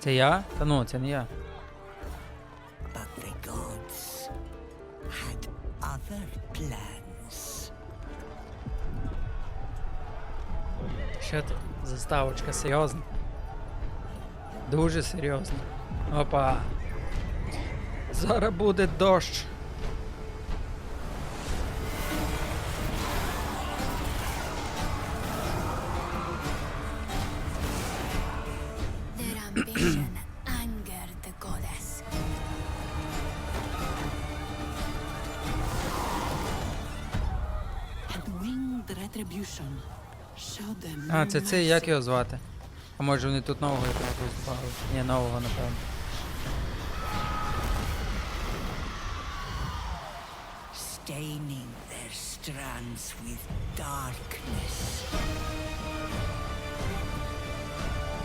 Це я? Та ну, це не я. But the gods had other plans. Що ти? Заставочка серйозна. Дуже серйозна. Опа. Зараз буде дощ. Ambition angered the goddess. And winged retribution showed them А, це цей, як його звати? А може вони тут нового якогось добавили? Ні, нового, напевно. staining their strands with darkness.